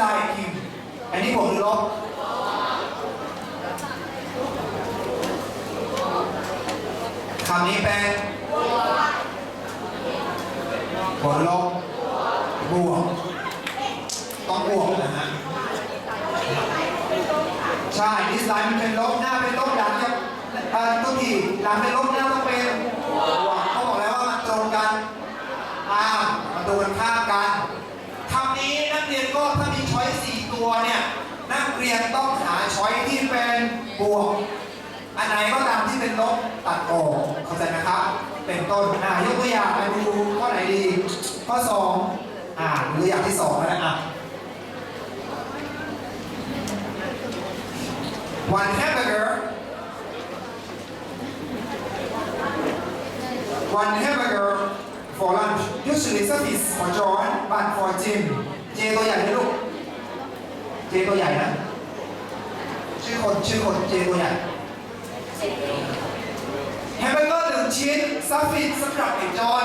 side Kim อันนี้บวกหรือลบคำนี้เป็นบวกหรือลบบวกต้องบวกนะฮะใช่ดิสไลน์มันเป็นลบหน้าเป็นลบหลังจะเอ่อต้องทีหลังเป็นลบหน้าต้องเป็นบวกเขาบอกแล้วว่ามันตรงกันอ้ามันตรงกันข้ามกันคำนี้นักเรียนก็ถ้ามีช้อยสี่ตัวเนี่ยนักเรียนต้องหาช้อยที่เป็นบวก อันไหนก็ตามที่เป็นลบตัดออกเข้าใจไหมครับ เป็นต้นอ่ายกตัวอย่างไปดูข้อไหนดี ข้อสองอ่าหรืออย่างที่สองนะอะ One hamburger. One hamburger for lunch. Usually service for John, but for Jim. เจตัวใหญ่นะลูก เจตัวใหญ่นะ คนชื่อคนเจตัวใหญ่แฮมเบอร์เกอร์หนึ่งชิ้นซัฟฟิตสำหรับเอกจอน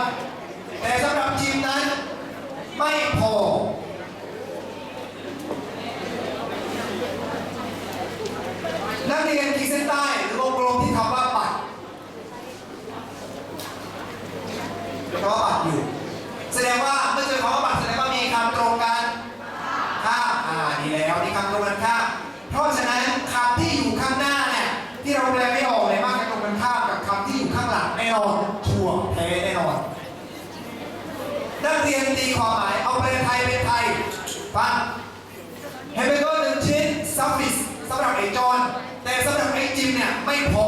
แต่สำหรับจิมนั้น ไม่พอ นักเรียนขีดเส้นใต้หรือวงกลมที่คำว่าปัดคำว่าปัดอยู่ แสดงว่าเมื่อเจอคำว่าปัดแสดงว่ามีคำตรงกันข้ามอ่าดีแล้วมีคำตรงกันข้ามเพราะฉะนั้นคำที่อยู่ข้างหน้าเนี่ยที่เราแปลไม่ออกเลยมากจะตรงกันข้ามกับคำที่อยู่ข้างหลังแน่นอนชัวร์แท้แน่นอน นักเรียนตีความหมายเอาแปลไทยเป็นไทยฟัง แฮมเบอร์เกอร์หนึ่งชิ้นซัฟฟิสสำหรับไอ้จอนแต่สำหรับไอ้จิมเนี่ยไม่พอ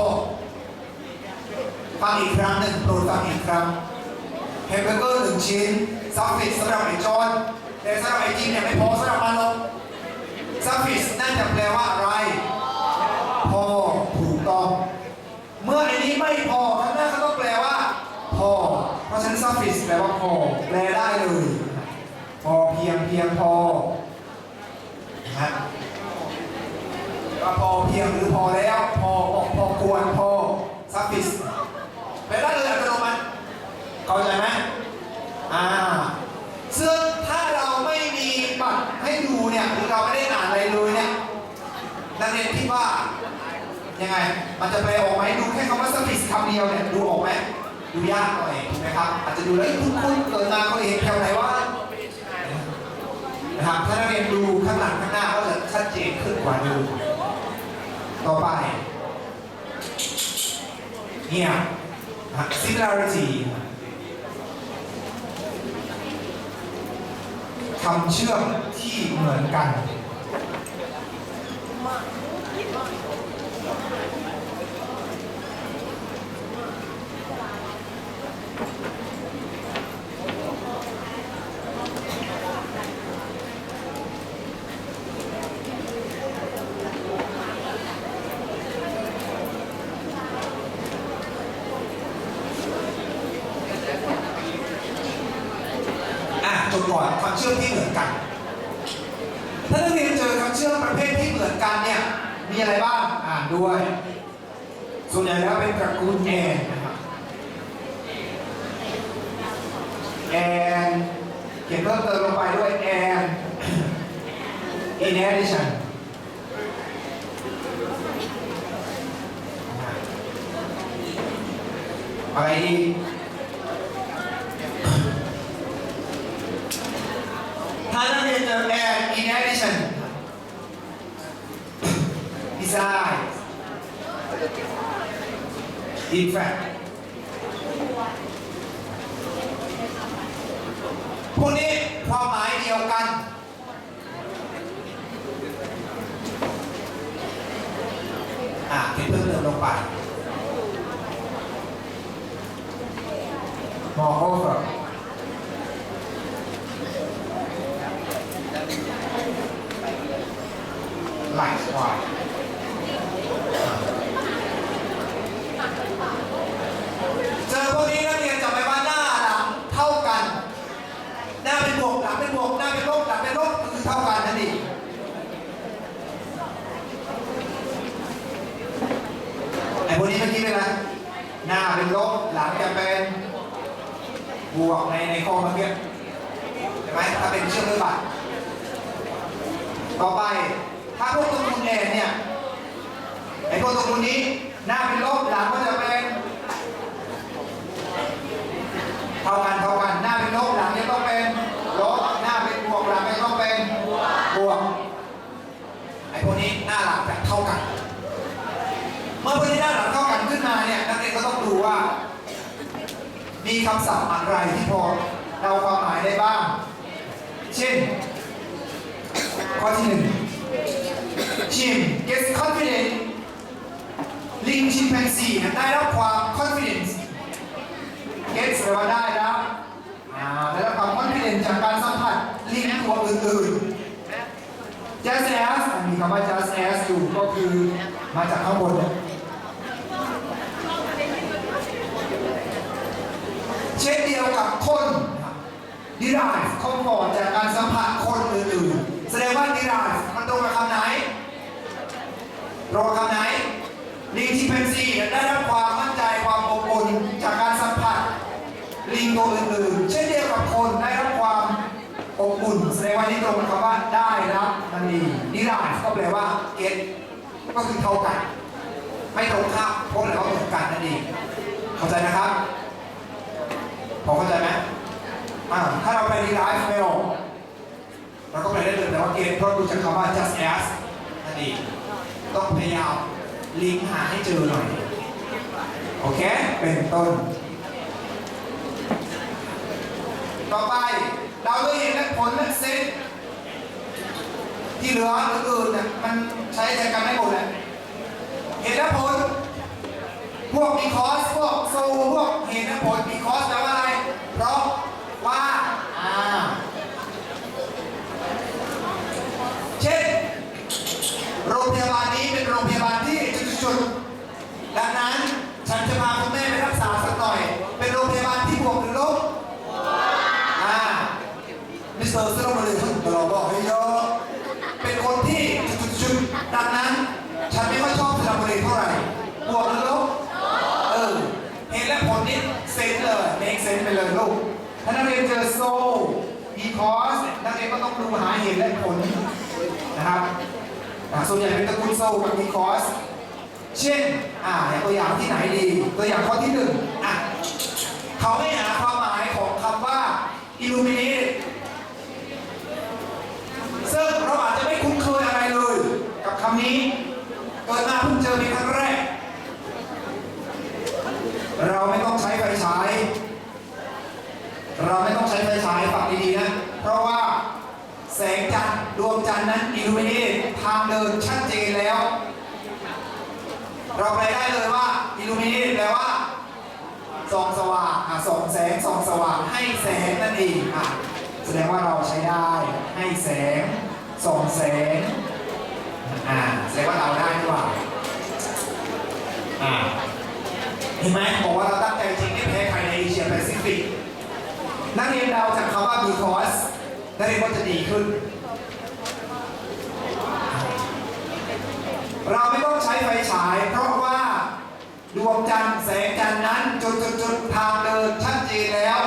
ฟัง อีกครั้งหนึ่งโปรดฟังอีกครั้งแฮมเบอร์เกอร์หนึ่งชิ้นซัฟฟิสสำหรับไอ้จอนแต่สำหรับไอ้จิมเนี่ยไม่พอสำหรับมันหรอกซัฟฟิสนั่นจะแปลว่าอะไร พอถูกต้อง เมื่อไอ้นี้ไม่พอข้างหน้าก็ต้องแปลว่า พอ เพราะฉะนั้นซัฟฟิสแปลว่าพอ แปลได้เลย พอเพียงเพียงพอนะฮะว่าพอเพียงหรือพอแล้ว พอพอควรพอซัฟฟิส ไปได้เลยอัตโนมัติเข้าใจไหมอ่าซึ่งถ้าเราไม่มีบัตรให้ดูเนี่ยหรือเราไม่ได้อ่านอะไรเลยเนี่ยนักเรียนคิดว่ายังไง มันจะไปออกไหมดูแค่คำว่าซัฟฟิสคำเดียวเนี่ยดูออกไหมดูยากหน่อยถูกไหมครับอาจจะดูแล้วคุ้นคุ้นๆเกิดมาเขาเห็นแถวไหนว่านะครับถ้านักเรียนดูข้างหลังข้างหน้าก็จะชัดเจนขึ้นกว่าดูต่อไปเนี่ย similarity คำเชื่อมที่เหมือนกัน ก่อนคำเชื่อมที่เหมือนกัน ถ้านักเรียนเจอคำเชื่อมประเภทที่เหมือนกันเนี่ยมีอะไรบ้างอ่านด้วย ส่วนใหญ่แล้วเป็นตระกูลแอนนะครับแอนเขียนเพิ่มเติมลงไปด้วยแอน in addition อะไรอีกถ้านักเรียน เจอ and in addition besides in fact พวกนี้ความหมายเดียวกัน อะเขียนเพิ่มเติมลงไป moreover likewise เจอพวกนี้นักเรียนจำไว้ว่าหน้าหลังเท่ากัน หน้าเป็นบวกหลังเป็นบวกหน้าเป็นลบหลังเป็นลบก็คือเท่ากันนั่นเองไอ้พวกนี้เมื่อกี้เป็นอะไรหน้าเป็นลบหลังจะเป็นบวกในในข้อเมื่อกี้เห็นไหมถ้าเป็นเชื่อมด้วยบัตร ต่อไป ถ้าพวกตระกูลแอนเนี่ยไอ้พวกตระกูลนี้หน้าเป็นลบหลังก็จะเป็นเท่ากันเท่ากันหน้าเป็นลบหลังจะต้องเป็นลบหน้าเป็นบวกหลังจะต้องเป็นบวกไอ้พวกนี้หน้าหลังจะเท่ากัน เมื่อพวกนี้หน้าหลังเท่ากันขึ้นมาเนี่ยนักเรียนก็ต้องดูว่า มีคำศัพท์อะไรที่พอเราความหมายได้บ้าง เช่น ข้อที่หนึ่งชิม gets confident ลิงชิมแปนซีได้รับความ confidence get แปลว่าได้รับได้รับความ confidence จากการสัมผัสลิงตัวอื่นๆ just as มีคำว่า just as อยู่ก็คือมาจากข้างบนเนี่ยเช่นเดียวกับคน derive comfort จากการสัมผัสคนอื่นๆ แสดงว่า derive มันตรงกับคำไหนตรงกับคำไหนลิงชิมแปนซีได้รับความมั่นใจความอบอุ่นจากการสัมผัสลิงตัวอื่นๆ เช่นเดียวกับคนได้รับความอบอุ่นแสดงว่านี่ตรงกับคำว่าได้รับนั่นเอง derive ก็แปลว่า get ก็คือเท่ากัน ไม่ตรงข้ามพวกเราเหมือนกันนั่นเองเข้าใจนะครับ พอเข้าใจไหมอ่าถ้าเราไปรีไลฟ์ไม่ออกเราก็ไปได้เลยแต่ว่าเกณฑ์เพราะดูจากคำว่า just as นั่นเองต้องพยายามลิงก์หาให้เจอหน่อย โอเค เป็นต้น ต่อไปเราด้เหตุและผลและเซตที่เหลืออื่นๆเนี่ยมันใช้ใจกันไม่หมดแหละเหตุและผล พวกมีคอส พวกโซ พวกเหตุและผลมีคอสแปลว่าอะไร เพราะว่าอ่าเช่นโรงพยาบาลนี้เป็นโรงพยาบาลที่จุดๆๆดังนั้นฉันจะพาคุณแม่ไปรักษาสักหน่อย เป็นโรงพยาบาลที่บวกหรือลบอ่ามิสเตอร์เซโรมาเลยเราบอกให้เยอะเป็นคนที่จุดๆๆดังนั้น ฉันไม่ค่อยชอบเซโรมาเลยเท่าไหร่บวกหรือลบ เออเหตุและผลนี่เซนเลย make sense ไปเลยลูก ถ้านักเรียนเจอ so because นักเรียนก็ต้องดูหาเหตุและผลนะครับส่วนใหญ่เป็นตระกูล so กับ because เช่นอ่าอย่างตัวอย่างที่ไหนดี ตัวอย่างข้อที่หนึ่งอะเขาให้หาความหมายของคำว่า illuminate ซึ่งเราอาจจะไม่คุ้นเคยอะไรเลย กับคำนี้เกิดมาเพิ่งเจอในครั้งแรก เราไม่ต้องใช้ เราไม่ต้องใช้ไฟฉายฟังดีๆนะ เพราะว่าแสงจันทร์ดวงจันทร์นั้นอิลูมิเนตทางเดินชัดเจนแล้ว เราไปได้เลยว่าอิลูมิเนตแปลว่าส่องสว่างอะส่องแสงส่องสว่างให้แสงนั่นเองอะแสดงว่าเราใช้ได้ให้แสงส่องแสงอ่าแสดงว่าเราได้ดีกว่าอ่าเห็นไหมบอกว่าเราตั้งใจจริงไม่แพ้ใครในเอเชียแปซิฟิก นักเรียนเดาจากคำว่า because นักเรียนก็จะดีขึ้น เราไม่ต้องใช้ไฟฉาย เพราะว่าดวงจันทร์แสงจันทร์นั้นจุดจุดจุดทางเดินชัดเจนแล้ว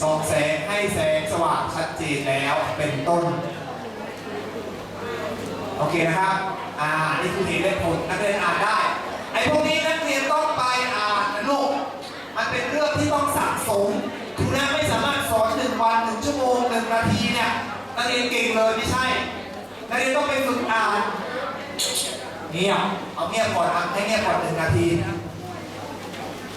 ส่องแสงให้แสงสว่างชัดเจนแล้วเป็นต้น โอเคนะครับ อ่า นี่คือเหตุและผลนักเรียนอ่านได้ ไอ้พวกนี้นักเรียนต้องไปอ่านนะลูก มันเป็นเรื่องที่ต้องสะสม นึ่งนาทีเนี่ยนักเรียนเก่งเลยไม่ใช่นักเรียนต้องไปฝึกอ่านเงียบเอาเงียบก่อนอะให้เงียบก่อนหนึ่งนาที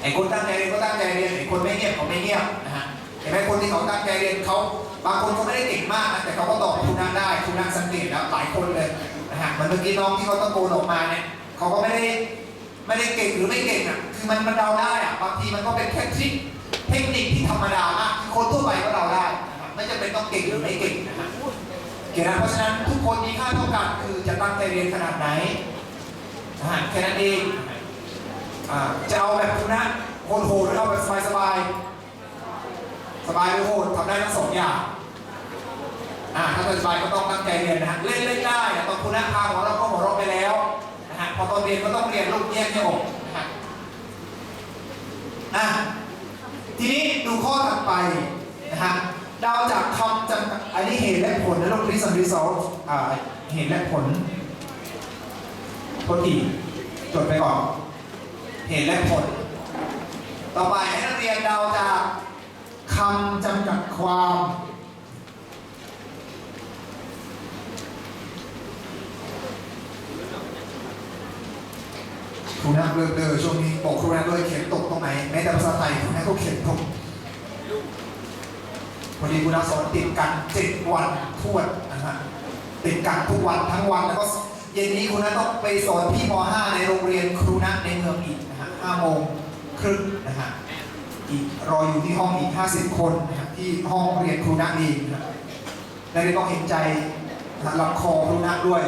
ไอ้คนตั้งใจเรียนก็ตั้งใจเรียนไอ้คนไม่เงียบก็ไม่เงียบนะฮะเห็นไหมคนที่เขาตั้งใจเรียนเขาบางคนเขาไม่ได้เก่งมากนะแต่เขาก็ตอบคุณนักได้คุณนักสังเกตแล้วหลายคนเลยนะฮะเหมือนเมื่อกี้น้องที่เขาตะโกนออกมาเนี่ยเขาก็ไม่ได้ไม่ได้เก่งหรือไม่เก่งอะคือมันมันเดาได้อะบางทีมันก็เป็นแค่ทริคเทคนิคที่ธรรมดามากคือคนทั่วไปก็เดาได้ ไม่จำเป็นต้องเก่งหรือไม่เก่งนะฮะโอเคนะเพราะฉะนั้นทุกคนมีค่าเท่ากันคือจะตั้งใจเรียนขนาดไหนนะฮะแค่นั้นเองอ่าจะเอาแบบคุณนะโหดๆหรือเอาแบบสบายๆสบายหรือโหดทำได้ทั้งสองอย่างอ่าถ้าสบายก็ต้องตั้งใจเรียนนะฮะเล่นเล่นได้ตอนคุณนักพาของเราก็หัวเราะไปแล้วนะฮะพอตอนเรียนก็ต้องเรียนลูกแยกให้ออกนะฮะอะทีนี้ดูข้อถัดไปนะฮะ ดาจากคำจำกัดอันนี้เหตุและผลนะลูก reason result อ่าเหตุและผลโทษทีจดไปก่อน เหตุและผล ต่อไปให้นักเรียนเดาจากคำจำกัดความครูนักเลิกเดอช่วงนี้บอกครูนักด้วยเขียนตกตรงไหนแม้แต่ภาษาไทยครูนักก็เขียนตก พอดีครูนักสอนติดกันเจ็ดวันทวดนะฮะติดกันทุกวันทั้งวันแล้วก็เย็นนี้ครูนักต้องไปสอนพี่ม .5 ในโรงเรียนครูนักในเมืองอีกนะฮะ5โมงครึ่งนะฮะอีกรออยู่ที่ห้องอีก 50 คนนะฮะที่ห้องเรียนครูนักเองนะฮะและได้ต้องเห็นใจลำคอครูนักด้วย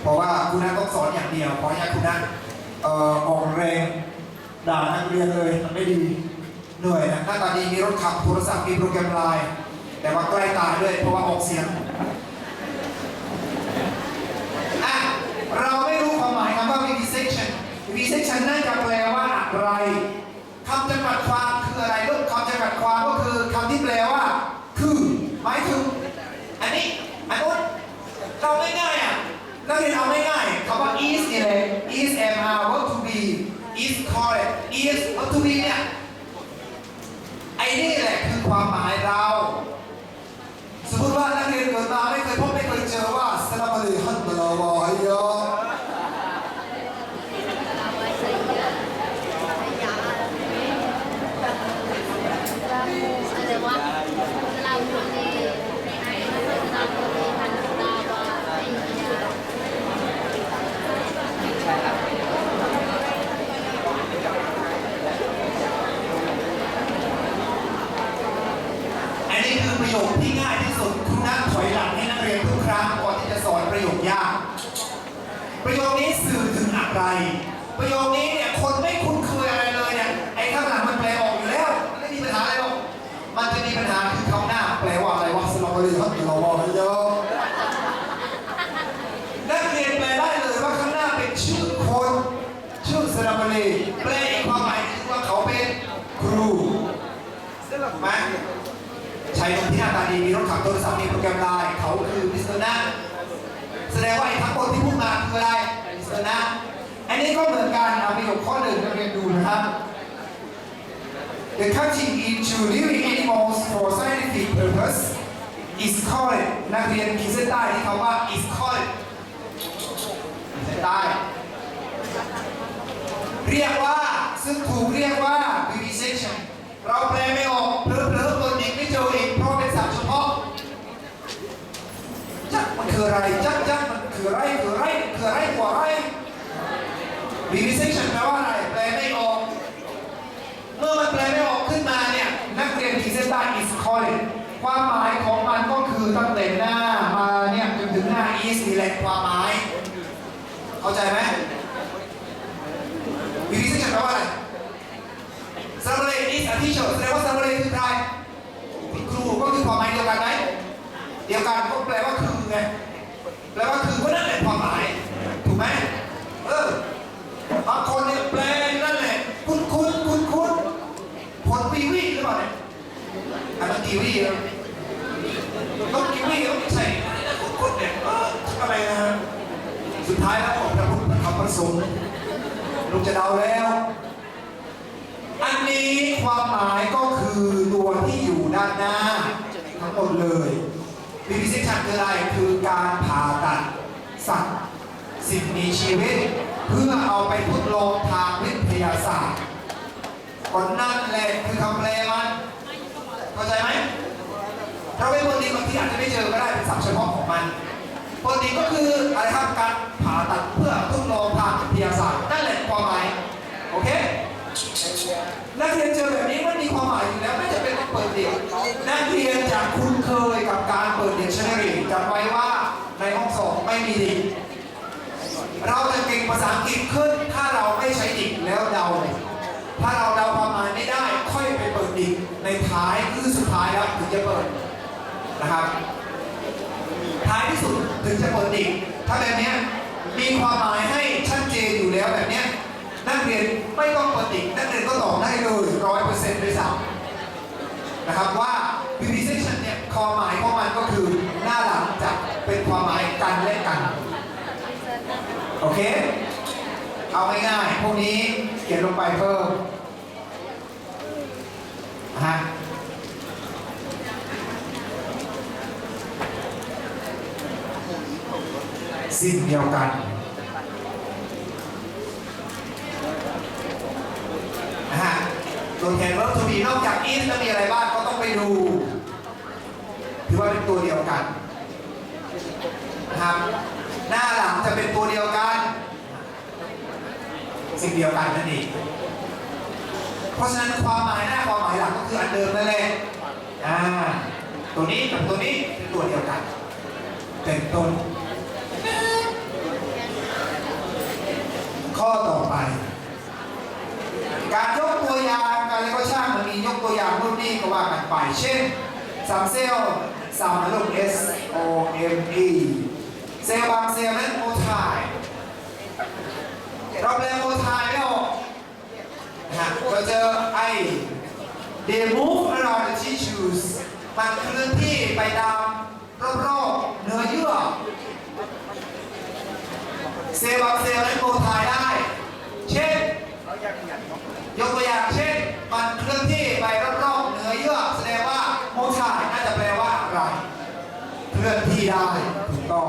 เพราะว่าคุณนัทต้องสอนอย่างเดียวเพราะอย่างคุณนัทเอ่อออกแรงด่านักเรียนเลยมันไม่ดี เหนื่อยนะหน้าตาดีมีรถขับโทรศัพท์มีโปรแกรมไลน์แต่ว่าใกล้ตายด้วยเพราะว่าออกเสียงอะเราไม่รู้ความหมายคำว่า vivisection vivisection น่าจะแปลว่าอะไรคำจำกัดความคืออะไรลูกคำจำกัดความก็คือคำที่แปลว่า คือหมายถึงอันนี้อันนู้น เราง่ายๆอะนักเรียนเอาง่ายๆคำว่า is เนี่ยเลย is am are what to be is correct is what to be เนี่ยไอ้นี่แหละคือความหมายเรา สมมติว่านักเรียนเกิดมาไม่เคยพบไม่เคยเจอว่าสลามอะลัยฮัมดุลิลลาห์วะฮัยยะ อะไรวะเราอยู่ในในเราอยู่ในพันธุ์ดาวไอ้เหี้ย อันนี้คือประ โยคที่ง่ายที่สุดคุณนั่งถอยหลังให้นักเรียนทุกครั้งก่อนที่จะสอนประโยคยาก ประโยคนี้สื่อถึงอะไร ประโยคนี้เนี่ย ดีมีรถขับโทรศัพท์มีโปรแกรมไลน์เขาคือมิสเตอร์นะแสดงว่าไอ้ทั้งหมดที่พูดมาคืออะไรมิสเตอร์นะอันนี้ก็เหมือนกันเอาประโยคข้อหนึ่งนักเรียนดูนะครับ The cutting into living animals for scientific purpose is called นักเรียนขีดเส้นใต้ที่คำว่า is called เส้นใต้เรียกว่าซึ่งถูกเรียกว่า vivisection เราแปลไม่ออกเพลอๆตัวเองไม่เจอเองเพราะเป็นศัพท์เฉพาะจักมัน คืออะไรจักจักมันคืออะไรคืออะไรคืออะไรกว่าอะไร vivisection แปลว่าอะไรแปลไม่ออก เมื่อมันแปลไม่ออกขึ้นมาเนี่ยนักเรียนขีดเส้นใต้ is calling ความหมายของมันก็คือตั้งแต่หน้ามาเนี่ยจนถึงหน้า is นี่แหละความหมาย เข้าใจไหมวิธีสังเกตแปลว่าอะไรซาลาเรอิสอธิเชอร์แสดงว่าซาลาเรคือใครครูก็คือความหมายเดียวกันไหมเดียวกันก็แปลว่าคือไง แปลว่าคือก็นั่นแหละความหมาย ถูกไหมเออบางคนเนี่ยแปลนั่นแหละ คุณคุณคุณคุณผลกีวีหรือเปล่าเนี่ยอันนั้นกีวีเหรอต้องกีวีต้องใส่คุณคุณเนี่ยเอออะไรนะสุดท้ายแล้วของพระพุทธธรรมพระสงฆ์ลูกจะเดาแล้ว อันนี้ความหมายก็คือตัวที่อยู่ด้านหน้าทั้งหมดเลย วิวิสิชันคืออะไรคือการผ่าตัดสัตว์สิ่งมีชีวิต เพื่อเอาไปทดลองทางวิทยาศาสตร์คนนั่นแหละคือคำแปลมันเข้าใจไหมเราเป็นคนดีบางทีอาจจะไม่เจอก็ได้เป็นศัพท์เฉพาะของมันปกติก็คืออะไรครับการผ่าตัดเพื่อทดลองทางวิทยาศาสตร์นั่นแหละความหมายโอเค นักเรียนเจอแบบนี้มันมีความหมายอยู่แล้วไม่จะเป็นต้องเปิดเดี่ยวนักเรียนจะคุ้นเคยกับการเปิดเดี่ยวชนรีจำไว้ว่าในห้องสอบไม่มีดิเราจะเก่งภาษาอังกฤษขึ้นถ้าเราไม่ใช้ดิแล้วเดา ถ้าเราเดาความหมายไม่ได้ค่อยไปเปิดดิในท้ายคือสุดท้ายแล้วถึงจะเปิดนะครับ ท้ายที่สุดถึงจะเปิดดิถ้าแบบนี้มีความหมายให้ชัดเจนอยู่แล้วแบบนี้ นักเรียนไม่ต้องปิดดิกนักเรียนก็ตอบได้เลยร้อยเปอร์เซ็นต์ด้วยซ้ำนะครับว่า preposition เนี่ยความหมายของมันก็คือหน้าหลังจะเป็นความหมายกันและกัน โอเค เอาง่ายๆ พวกนี้เขียนลงไปเพิ่มฮะสิ่งเดียวกันนะฮะตัวแทน verb to be นอกจาก is แล้วมีอะไร บ้างก็ต้องไปดูถือว่าเป็นตัวเดียวกันนะครับหน้าหลังจะเป็นตัวเดียวกัน สิ่งเดียวกันนั่นเองเพราะฉะนั้นความหมายหน้าความหมายหลังก็คืออันเดิมนั่นแหละอ่าตัวนี้กับตัวนี้เป็นตัวเดียวกันเป็นต้นข้อต่อไป การยก ไป เช่นสามเซลล์สามลูก S O M E เซลล์บางเซลล์นั้นโมทายเราแปลโมทายไม่ออกนะฮะเราเจอไอ they move around the tissues มันเคลื่อนที่ไปตามรอบๆเนื้อเยื่อเซลล์บางเซลล์นั้นโมทายได้ เช่น ยกตัวอย่างเช่น มันเคลื่อนที่ไปรอบๆเนื้อเยื่อแสดงว่าโมทายน่าจะแปลว่าอะไร เคลื่อนที่ได้ถูกต้อง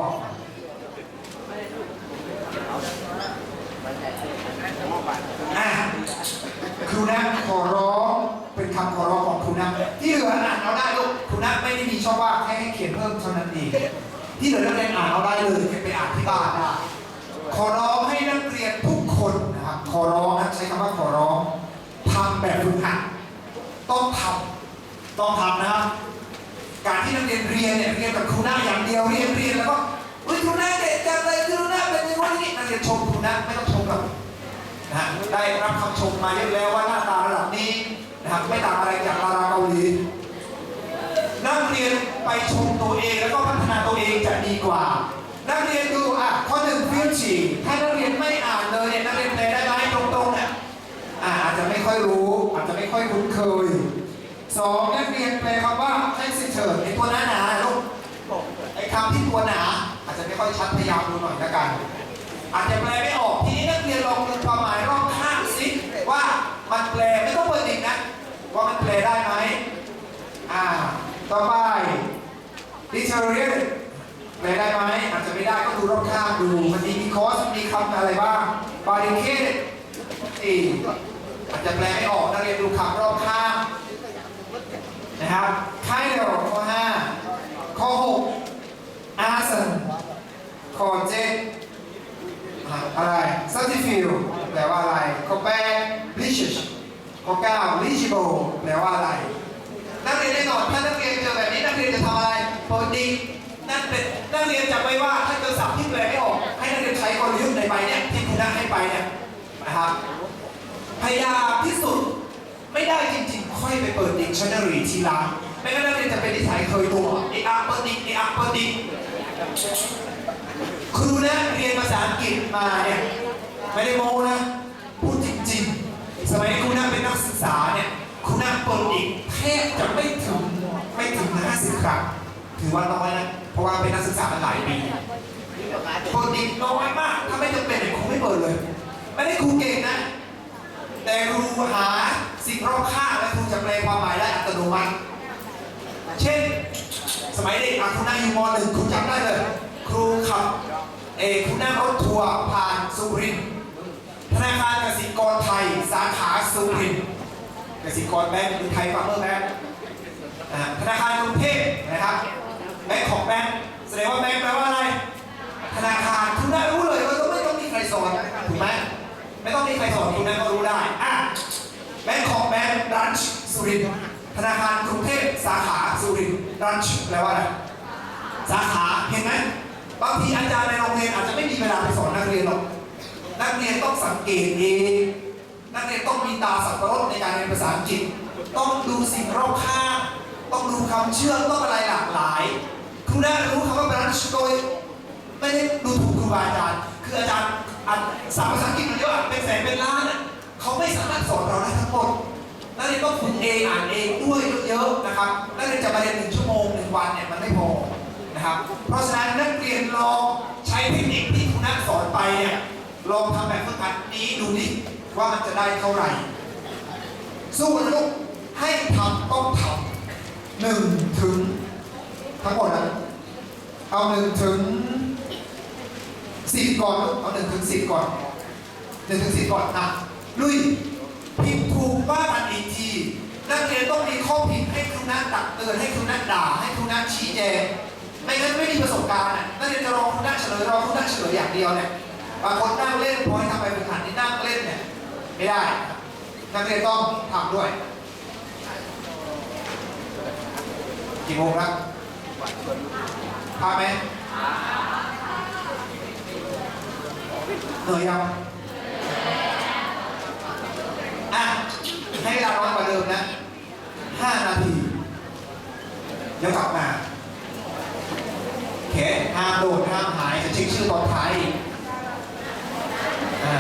อะครูนะขอร้องเป็นคำขอร้องของครูนะที่เหลืออ่านเอาได้ลูกครูนะไม่ได้มีช่องว่างแค่ให้เขียนเพิ่มเท่านั้นเองที่เหลือนักเรียนอ่านเอาได้เลยเก็บไปอ่านที่บ้านได้ขอร้องให้นักเรียนทุกคนนะครับขอร้องนะใช้คำว่าขอร้องทำแบบฝึกหัดต้องทำต้องทำนะครับ การที่นักเรียนเรียนเนี่ยเรียนกับครูหน้าอย่างเดียวเรียนเรียนแล้วก็อุ้ยครูหน้าเด็กจังเลยครูหน้าเป็นอย่างนี้นักเรียนชมครูหน้าไม่ต้องชมหรอกนะฮะได้รับคำชมมาเยอะแล้วว่าหน้าตาระดับนี้ อาจจะไม่ค่อยชัดพยายามดูหน่อยละกัน อาจจะแปลไม่ออกทีนี้นักเรียนลองดูความหมายรอบข้างสิว่ามันแปลไม่ต้องเปิดดิกนะ ว่ามันแปลได้ไหมอ่าต่อไป deteriorate แปลได้ไหมอาจจะไม่ได้ก็ดูรอบข้างดูมันมี because มีคำอะไรบ้าง barricade อีอาจจะแปลไม่ออกนักเรียนดูคำรอบข้างนะครับไข้เดียวข้อ5ข้อ6อาสัน ข้อ7อะอะไร certified แปลว่าอะไรข้อ8 leash ข้อ9 legible แปลว่าอะไร นักเรียนแน่นอนถ้านักเรียนเจอแบบนี้นักเรียนจะทำอะไรปิดดินั่นเป็นนักเรียนจำไว้ว่าถ้าเจอศัพท์ที่แปลไม่ออก ให้นักเรียนใช้กลยุทธ์ในใบเนี่ยที่คุณนักให้ไปเนี่ยนะครับพยายามที่สุดไม่ได้จริงๆ ค่อยไปเปิดดิกชันนารีทีหลังไม่งั้นนักเรียนจะเป็นนิสัยเคยตัวเอะอะเปิดดิกเอะอะเปิดดิก ครูนะเรียนภาษาอังกฤษมาเนี่ยไม่ได้โม้นะพูดจริงๆ สมัยครูนะเป็นนักศึกษาเนี่ยครูนะเปิดดิกแทบจะไม่ถึงไม่ถึง50ครั้งถือว่าน้อยนะเพราะว่าเป็นนักศึกษามาหลายปีเปิดดิกน้อยมากถ้าไม่จำเป็นครูไม่เปิดเลย ไม่ได้ครูเก่งนะ แต่ครูหาสิ่งรอบข้างและครูจะแปลความหมายได้อัตโนมัติ เช่น สมัยเด็กอะครูนั่งอยู่มหนึ่งครูจำได้เลย ครูขับเอครูนั่งรถทัวร์ผ่านสุรินทร์ธนาคารกสิกรไทยสาขาสุรินทร์กสิกรแบงก์หรือไทยฟาร์มเมอร์แบงก์ธนาคารกรุงเทพนะครับแบงก์ของแบงก์แสดงว่าแบงก์แปลว่าอะไร ธนาคารคุณได้รู้เลยว่าต้องไม่ต้องมีใครสอนถูกไหมไม่ต้องมีใครสอนคุณนั้ก็รู้ได้อะแบงก์ของแบงก์รันช์สุรินทร์ธนาคารกรุงเทพสาขาสุรินทร์รันช์แปลว่าอะไรสาขาเห็นไหม บางทีอาจารย์ในโรงเรียนอาจจะไม่มีเวลาไปสอนนักเรียนหรอก นักเรียนต้องสังเกตเอง นักเรียนต้องมีตาสับปะรดในการเรียนภาษาอังกฤษ ต้องดูสิ่งรอบข้าง ต้องดูคำเชื่อมต้องอะไรหลากหลายคุณได้รู้คำว่ารันช์โดยไม่ได้ดูถูกครูบาอาจารย์ คืออาจารย์สามภาษาอังกฤษมันเยอะเป็นแสนเป็นล้านเขาไม่สามารถสอนเราได้ทั้งหมดนักเรียนต้องฝึกเองอ่านเองด้วยเยอะๆนะครับ นักเรียนจะมาเรียนหนึ่งชั่วโมงหนึ่งวันเนี่ยมันไม่พอ นะครับเพราะฉะนั้นนักเรียนลองใช้เทคนิคที่ครูนัทสอนไปเนี่ยลองทำแบบฝึกหัดนี้ดูดิว่ามันจะได้เท่าไหร่ สู้ลูกให้ทำต้องทำหนึ่งถึง ทั้งหมดนะเอาหนึ่งถึงสิบก่อนลูกเอาหนึ่งถึงสิบก่อนหนึ่งถึงสิบก่อนอะลุยผิดถูกว่ากันอีกทีนักเรียนต้องมีข้อผิดให้ครูนัทตักเตือนให้ครูนัทด่าให้ครูนัทชี้แจง ไม่งั้นไม่มีประสบการณ์น่ะนักเรียนจะรอครูนัทเฉลยรอครูนัทเฉลยอย่างเดียวเนี่ยบางคนนั่งเล่นพอให้ทำไปเป็นหัดนี่นั่งเล่นเนี่ยไม่ได้ นักเรียนต้องทำด้วยกี่โมงครับพาไหมเหนื่อยยังอะให้เวลาน้อยกว่าเดิมนะห้านาที เดี๋ยวกลับมา ห้ามโดนห้ามหายจะเช็คชื่อตอนไทยอ่า